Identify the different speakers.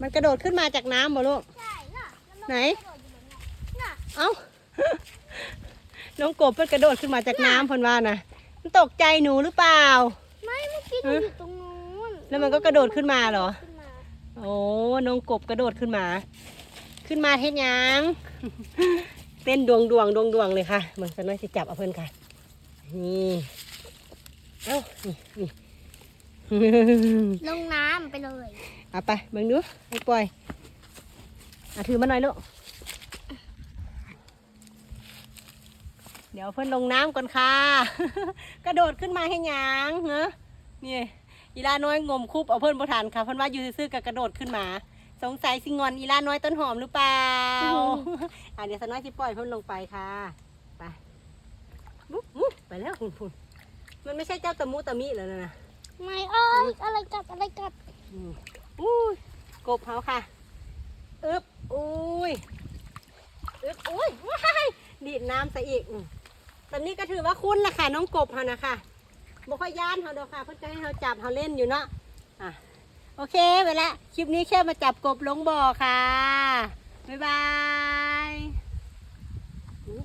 Speaker 1: มันกระโดดขึ้นมาจากน้ำบ่ลูก
Speaker 2: ใช่น่ะแล้วมั
Speaker 1: ไหน
Speaker 2: กระโดดอยู่บนนั้นน่ะ
Speaker 1: เอ้า น้องกบเพิ่นกระโดดขึ้นมาจากน้ำเพิ่นว่านะมันตกใจหนูหรือเปล่า
Speaker 2: ไม่เมื่อกี้หนูอยู่ตรงนู้น
Speaker 1: แล้วมันก็กระโดดขึ้นมาเหรอ
Speaker 2: ขึ้นมา
Speaker 1: โอ้น้องกบกระโดดขึ้นมา ขึ้นมาเฮ็ดหยัง เต้นดวงดวงดวงดวงเลยค่ะมันจะน้อยสิจับเอาเพิ่นค่ะ นี่ เอ้า นี่นี่
Speaker 2: ลงน้ำไปเลย
Speaker 1: เอาไปเบิ่งดูให้ปล่อยอะถือมาหน่อยลูกเดี๋ยวเพิ่นลงน้ำก่อนค่ะ กระโดดขึ้นมาให้หยังเนอะนี่อีลาน้อยงมคุบเอาเพิ่นบ่ทันค่ะเพิ่นว่าอยู่ซื่อๆก็กระโดดขึ้นมา สงสัยสิงอนอีลาน้อยต้นหอมหรือเปล่าอะเดี๋ยวสน้อยสิปล่อยเพิ่นลงไปค่ะไปบุ๊บบุ๊บไปแล้วคุณคุณมันไม่ใช่เจ้าตะมุตะมิแล้วนะ
Speaker 2: ไม่เอ้ยอะไรกัดอะไรกัด
Speaker 1: อุ้ยกบเขาค่ะอึบอุ้ยอึบอุ้ยว้ายดีดน้ำใสอีกตอนนี้ก็ถือว่าคุ้นละค่ะน้องกบเขานะคะบ่ค่อยย่านเขาดอกค่ะเพื่อจะให้เขาจับเขาเล่นอยู่เนาะอะโอเคไปละคลิปนี้แค่มาจับกบลงบ่อค่ะบ๊ายบาย